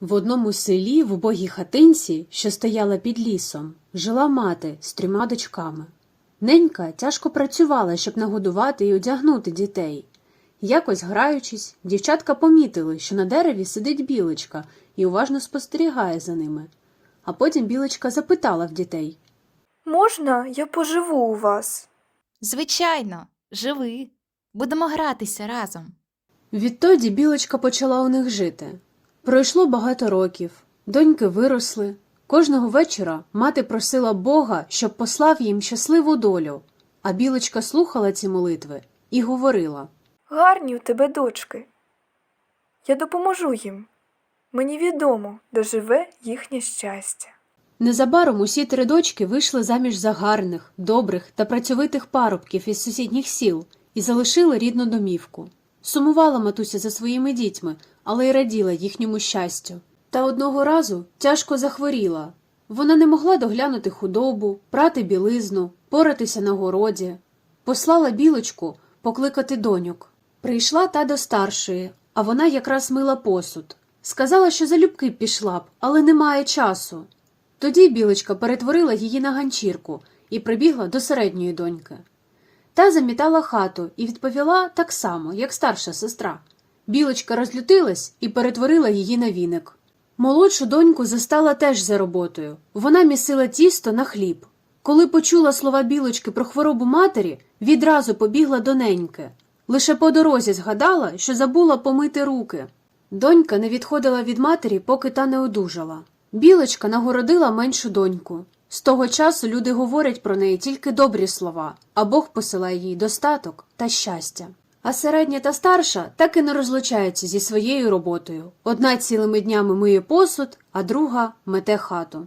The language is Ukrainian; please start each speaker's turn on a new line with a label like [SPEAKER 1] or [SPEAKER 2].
[SPEAKER 1] В одному селі, в убогій хатинці, що стояла під лісом, жила мати з трьома дочками. Ненька тяжко працювала, щоб нагодувати і одягнути дітей. Якось граючись, дівчатка помітили, що на дереві сидить білочка і уважно спостерігає за ними. А потім білочка запитала в дітей.
[SPEAKER 2] Можна я поживу у вас?
[SPEAKER 3] Звичайно, живи. Будемо гратися разом.
[SPEAKER 1] Відтоді білочка почала у них жити. Пройшло багато років, доньки виросли. Кожного вечора мати просила Бога, щоб послав їм щасливу долю, а білочка слухала ці молитви і говорила
[SPEAKER 2] Гарні у тебе дочки. Я допоможу їм. Мені відомо, де живе їхнє щастя.
[SPEAKER 1] Незабаром усі три дочки вийшли заміж за гарних, добрих та працьовитих парубків із сусідніх сіл і залишили рідну домівку. Сумувала матуся за своїми дітьми, але й раділа їхньому щастю. Та одного разу тяжко захворіла. Вона не могла доглянути худобу, прати білизну, поратися на городі. Послала білочку покликати доньок. Прийшла та до старшої, а вона якраз мила посуд. Сказала, що залюбки пішла б, але немає часу. Тоді білочка перетворила її на ганчірку і прибігла до середньої доньки. Та замітала хату і відповіла так само, як старша сестра. Білочка розлютилась і перетворила її на віник. Молодшу доньку застала теж за роботою. Вона місила тісто на хліб. Коли почула слова білочки про хворобу матері, відразу побігла до неньки. Лише по дорозі згадала, що забула помити руки. Донька не відходила від матері, поки та не одужала. Білочка нагородила меншу доньку. З того часу люди говорять про неї тільки добрі слова, а Бог посилає їй достаток та щастя. А середня та старша так і не розлучаються зі своєю роботою. Одна цілими днями миє посуд, а друга мете хату.